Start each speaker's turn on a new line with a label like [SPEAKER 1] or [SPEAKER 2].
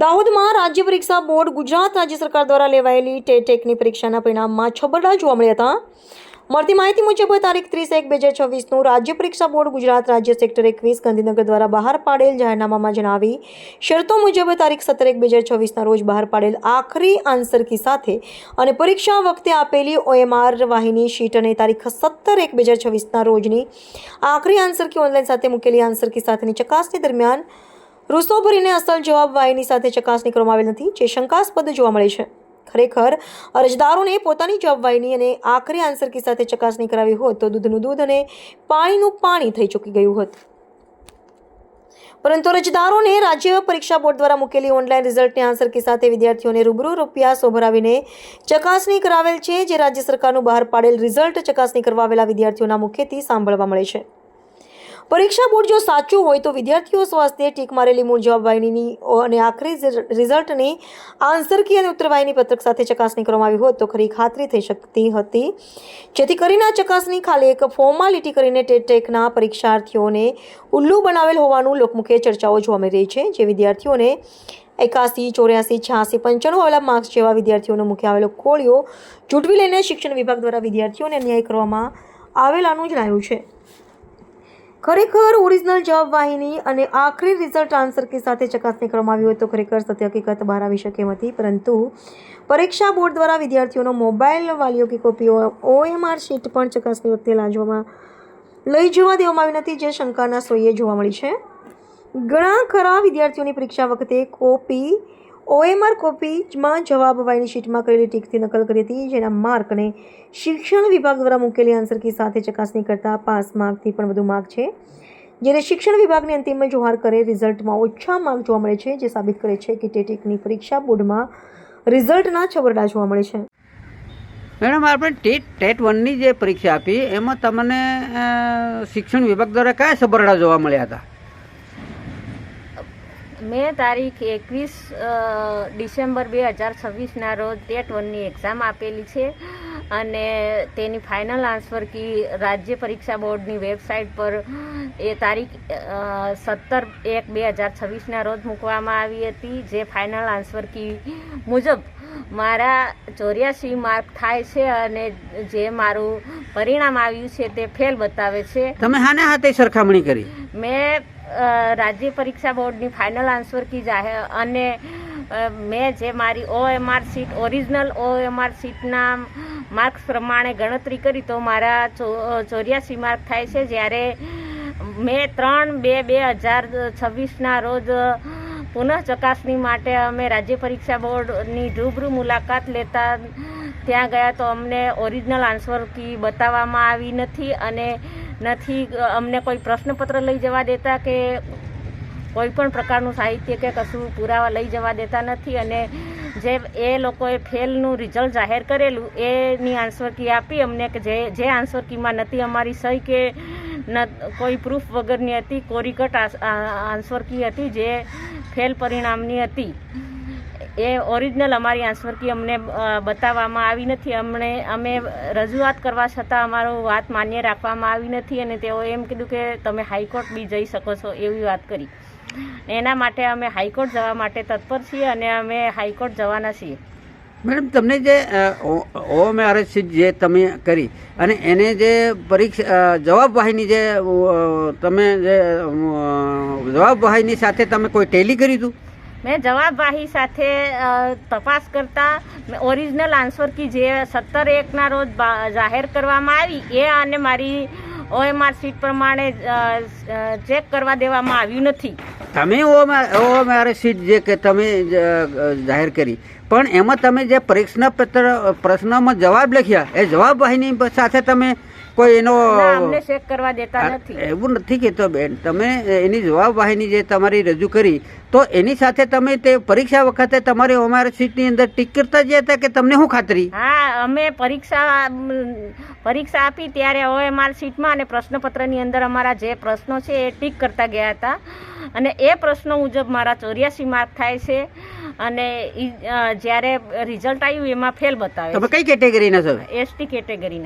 [SPEAKER 1] દાહોદમાં રાજ્ય પરીક્ષા બોર્ડ ગુજરાત રાજ્ય સરકાર દ્વારા લેવાયેલી ટેટેકની પરીક્ષાના પરિણામમાં છબરડા જોવા મળ્યા હતા. મળતી માહિતી મુજબ, તારીખ ત્રીસ એક બે હજાર છવ્વીસનું રાજ્ય પરીક્ષા બોર્ડ ગુજરાત રાજ્ય સેક્ટર એકવીસ ગાંધીનગર દ્વારા બહાર પાડેલ જાહેરનામામાં જણાવી, શરતો મુજબ તારીખ સત્તર એક બે હજાર છવ્વીસના રોજ બહાર પાડેલ આખરી આન્સર કી સાથે અને પરીક્ષા વખતે આપેલી ઓએમઆર વાહિની શીટ અને તારીખ સત્તર એક બે હજાર છવ્વીસના રોજની આખરી આન્સર કી ઓનલાઈન સાથે મૂકેલી આન્સર કી સાથેની ચકાસણી દરમિયાન રૂસો ભરીને અસલ જવાબ વાયની સાથે ચકાસણી કરવામાં આવેલ નથી, જે શંકાસ્પદ જોવા મળે છે. ખરેખર, અરજદારોને પોતાની જવાબવાહીની અને આખરી આન્સર કી સાથે ચકાસણી કરાવી હોત તો દૂધનું દૂધ અને પાણીનું પાણી થઈ ચૂકી ગયું હોત. પરંતુ અરજદારોને રાજ્ય પરીક્ષા બોર્ડ દ્વારા મૂકેલી ઓનલાઈન રિઝલ્ટની આન્સર કી સાથે વિદ્યાર્થીઓને રૂબરૂ રૂપિયા સો ભરાવીને ચકાસણી કરાવેલ છે, જે રાજ્ય સરકારનું બહાર પાડેલ રિઝલ્ટ ચકાસણી કરવા આવેલા વિદ્યાર્થીઓના મુખેથી સાંભળવા મળે છે. પરીક્ષા બોર્ડ જો સાચું હોય તો વિદ્યાર્થીઓ સ્વાસ્થ્ય ટીક મારેલી મૂળ જવાબવાહિનીની અને આખરી રિઝલ્ટની આન્સર કી અને ઉત્તરવાહિની પત્રક સાથે ચકાસણી કરવામાં આવી હોત તો ખરી ખાતરી થઈ શકતી હતી. જેથી કરીને આ ચકાસણી ખાલી એક ફોર્માલિટી કરીને ટેટેકના પરીક્ષાર્થીઓને ઉલ્લુ બનાવેલ હોવાનું લોકમુખે ચર્ચાઓ જોવા મળી રહી છે, જે વિદ્યાર્થીઓને એકાસી, ચોર્યાસી, છ્યાસી, પંચાણું આવેલા માર્ક્સ જેવા વિદ્યાર્થીઓનો મુખ્ય આવેલો કોળીઓ જૂટવી લઈને શિક્ષણ વિભાગ દ્વારા વિદ્યાર્થીઓને અન્યાય કરવામાં આવેલાનું જણાયું છે. ખરેખર ઓરિજિનલ જવાબ વાહિની અને આખરી રિઝલ્ટ આન્સર કે સાથે ચકાસણી કરવામાં આવી હોય તો ખરેખર સત્ય હકીકત બહાર આવી શકે એમ હતી પરંતુ પરીક્ષા બોર્ડ દ્વારા વિદ્યાર્થીઓનો મોબાઈલ, વાલીઓ કે કોપીઓ ઓએમઆર શીટ પણ ચકાસણી વખતે લાંચવામાં લઈ જવા દેવામાં આવી નથી, જે શંકાના સોયે જોવા મળી છે. ઘણા ખરા વિદ્યાર્થીઓની પરીક્ષા વખતે કોપી ઓએમઆર કોપીમાં જવાબ વાયની શીટમાં કરેલી ટીકથી નકલ કરી હતી, જેના માર્કને શિક્ષણ વિભાગ દ્વારા મૂકેલી આન્સર કી સાથે ચકાસણી કરતા પાસ માર્કથી પણ વધુ માર્ક છે. જ્યારે શિક્ષણ વિભાગની અંતિમ જોહાર કરે, રિઝલ્ટમાં ઓછા માર્ક જોવા મળે છે, જે સાબિત કરે છે કે ટેટેકની પરીક્ષા બોર્ડમાં રિઝલ્ટના છબરડા જોવા મળે છે.
[SPEAKER 2] મેડમ, આપણે ટેટ ટેટ વનની જે પરીક્ષા આપી, એમાં તમને શિક્ષણ વિભાગ દ્વારા કયા સબરડા જોવા મળ્યા હતા?
[SPEAKER 3] મેં તારીખ એકવીસ ડિસેમ્બર બે હજાર છવ્વીસના રોજ ટેટ વનની એક્ઝામ આપેલી છે અને તેની ફાઇનલ આન્સર કી રાજ્ય પરીક્ષા બોર્ડની વેબસાઇટ પર એ તારીખ સત્તર એક બે હજાર છવ્વીસના રોજ મૂકવામાં આવી હતી જે ફાઇનલ આન્સર કી મુજબ મારા ચોર્યાસી માર્ક થાય છે અને જે મારું પરિણામ આવ્યું છે તે ફેલ બતાવે છે.
[SPEAKER 2] તમે હાને હાથે સરખામણી કરી?
[SPEAKER 3] મેં રાજ્ય પરીક્ષા બોર્ડની ફાઇનલ આન્સર કી જાહેર અને મેં જે મારી O M R sheet original O M R સીટના marks પ્રમાણે ગણતરી કરી તો મારા ચોર્યાસી માર્ક થાય છે. જ્યારે મેં ત્રણ બે બે હજાર છવ્વીસના રોજ પુનઃ ચકાસણી માટે અમે રાજ્ય પરીક્ષા બોર્ડની રૂબરૂ મુલાકાત લેતા ત્યાં ગયા તો અમને ઓરિજિનલ આન્સર કી બતાવવામાં આવી નથી અને નથી અમને કોઈ પ્રશ્નપત્ર લઈ જવા દેતા કે કોઈ પણ પ્રકારનું સાહિત્ય કે કશું પુરાવા લઈ જવા દેતા નથી અને જે એ લોકોએ ફેલનું રિઝલ્ટ જાહેર કરેલું, એની આન્સર કી આપી અમને કે જે જે આન્સર કીમાં નથી અમારી સહી કે ન, કોઈ પ્રૂફ વગરની હતી, કોરીકટ આન્સર કી હતી જે ફેલ પરિણામની હતી. એ ઓરિજિનલ અમારી આન્સર અમને બતાવવામાં આવી નથી. અમને, અમે રજૂઆત કરવા છતાં અમારો વાત માન્ય રાખવામાં આવી નથી અને તેઓ એમ કીધું કે તમે હાઈકોર્ટ બી જઈ શકો છો એવી વાત કરી. એના માટે અમે હાઈકોર્ટ જવા માટે તત્પર છીએ અને અમે હાઈકોર્ટ જવાના છીએ.
[SPEAKER 2] મેડમ, તમને જે ઓએમઆરએસ સીટ જે તમે કરી અને એને જે પરીક્ષા જવાબવાહીની જે તમે જે જવાબવાહીની સાથે તમે કોઈ ટેલી કરી હતું
[SPEAKER 3] મેં જવાબવાહી સાથે તપાસ કરતા ઓરિજિનલ આન્સર કી જે સત્તર એકના રોજ જાહેર કરવામાં આવી, એ અને મારી ઓએમઆર સીટ પ્રમાણે ચેક કરવા દેવામાં આવ્યું નથી.
[SPEAKER 2] તમે ઓએમઆર સીટ જે કે તમે જાહેર કરી, પણ એમાં તમે જે પરીક્ષા પત્ર પ્રશ્નમાં જવાબ લખ્યા, એ જવાબવાહીની સાથે તમે કોઈ એનો
[SPEAKER 3] અમને ચેક કરવા દેતા નથી.
[SPEAKER 2] એવું નથી કહેતો બેન. તમે એની જવાબવાહીની જે તમારી રજૂ કરી તો એની સાથે તમે તે પરીક્ષા વખતે તમારી ઓએમઆરએસ સીટની અંદર ટીક કરતા જ હતા કે તમને શું ખાતરી?
[SPEAKER 3] હા અમે પરીક્ષા પરીક્ષા આપી ત્યારે ઓએમઆર સીટમાં અને પ્રશ્નપત્રની અંદર અમારા જે પ્રશ્નો છે એ ટીક કરતા ગયા હતા. અને એ પ્રશ્નો મુજબ મારા ચોર્યાસી માર્ક થાય છે અને જ્યારે રિઝલ્ટ આવ્યું એમાં ફેલ બતાવે
[SPEAKER 2] તમે કઈ કેટેગરીના છો?
[SPEAKER 3] એસટી કેટેગરીના